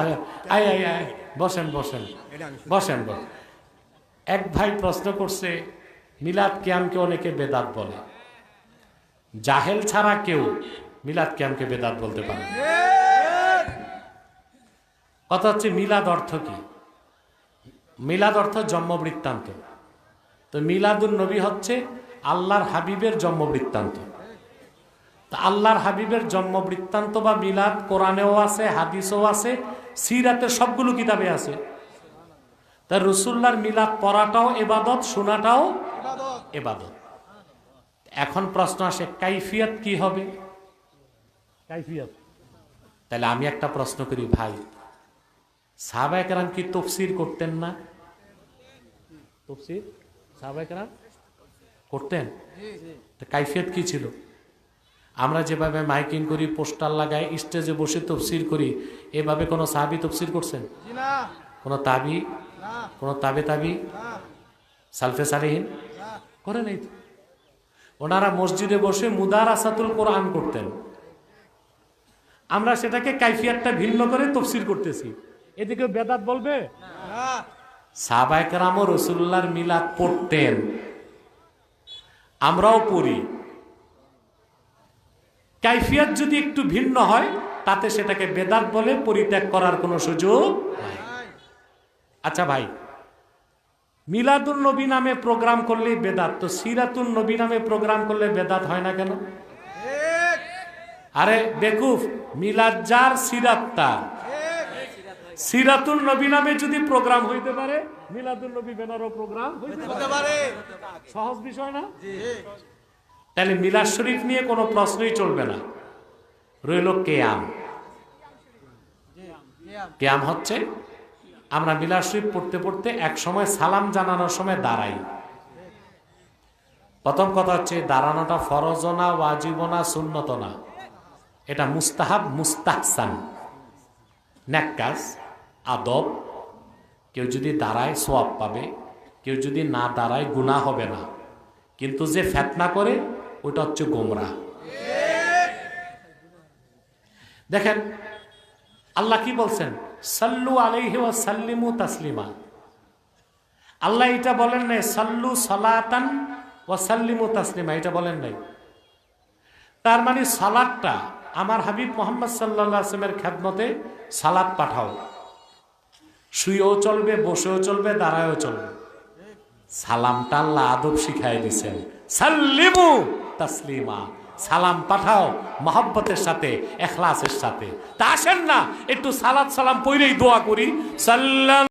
আয় আয় আয়, বসেন বসেন বসেন এক ভাই প্রশ্ন করছে, মিলাদ কিয়ামকে অনেকে বেদাত বলে। জাহেল ছাড়া কেউ মিলাদ কিয়ামকে বেদাত বলতে পারে। কথা হচ্ছে, মিলাদ অর্থ কি? মিলাদ অর্থ জন্ম বৃত্তান্ত তো মিলাদুল নবী হচ্ছে আল্লাহর হাবিবের জন্ম বৃত্তান্ত আল্লাহর হাবিবের জন্ম বৃত্তান্ত বা মিলাদ কোরআনেও আছে, হাদিসও আছে সিরাতের সবগুলো কিতাবে আছে। তা রসুল্লার মিলাদ পড়াটাও এবাদত শোনাটাও এবাদত। এখন প্রশ্ন আসে কাইফিয়াত কি হবে? কাইফিয়াত। তাহলে আমি একটা প্রশ্ন করি ভাই সাহাবাহাম কি তফসির করতেন না? তফসির? সাহাবাহাম করতেন? কাইফিয়াত কি ছিল? আমরা যেভাবে মাইকিং করি পোস্টার লাগাই স্টেজে বসে তফসির করি এভাবে কোনো সাহাবি তফসির করছেন? কোনো তাবি? কোনো তাবে তাবি? সালফে সালিহীন? করে নেই তো। ওনারা মসজিদে বসে মুদার আসাতুল কোরআন করতেন। আমরা সেটাকে কাইফিয়াতটা ভিন্ন করে তফসির করতেছি। এদিকে বেদাত বলবে? সাহবায়করামও রসুল্লাহর মিলাদ পড়তেন। আমরাও পড়ি। কাইফিয়াত যদি একটু ভিন্ন হয় তাতে সেটাকে বেদাত বলে পরিত্যাগ করার কোনো সুযোগ আচ্ছা ভাই মিলাদুল নবী নামে প্রোগ্রাম করলেই বেদাত তো সিরাতুল নবী নামে প্রোগ্রাম করলে বেদাত হয় না কেন? আরে বেকুফ মিলাদ যার সিরাত তার। সিরাতুল নবী নামে যদি প্রোগ্রাম হইতে পারে মিলাদুল নবী বেনারও প্রোগ্রাম হইতে পারে। সহজ বিষয় না? তাহলে মিলাদ শরীফ নিয়ে কোনো প্রশ্নই চলবে না। রইল কেয়াম। কেয়াম হচ্ছে আমরা মিলাদ শরীফ পড়তে পড়তে এক সময় সালাম জানানোর সময় দাঁড়াই। প্রথম কথা হচ্ছে দাঁড়ানোটা ফরজ না, ওয়াজিব না, সুন্নত না। এটা মুস্তাহাব, মুস্তাহসান। ন্যাক্কাস আদব। কেউ যদি দাঁড়ায় সোয়াব পাবে, কেউ যদি না দাঁড়ায় গুণা হবে না। কিন্তু যে ফেতনা করে ওটা হচ্ছে গোমরা। দেখেন, আল্লাহ কি বলছেন? সাল্লু আলাইহি ওয়া সাল্লিমু তাসলিমা। আল্লাহ এটা বলেন নাই, সাল্লু সালাতান ওয়া সাল্লিমু তাসলিমা, এটা বলেন নাই। তার মানে সালাদটা আমার হাবিব মোহাম্মদ সাল্লাহ আসলামের খ্যাতমতে সালাদ পাঠাও। শুয়েও চলবে, বসেও চলবে, দাঁড়ায়ও চলবে। সালামটা আল্লাহ আদব শিখাই দিছেন। সাল্লিমু তাসলিমা। সালাম পাঠাও মহব্বতের সাথে, এখলাসের সাথে। তা আসেন না, একটু সালাদ সালাম পইরেই দোয়া করি। সাল্লাম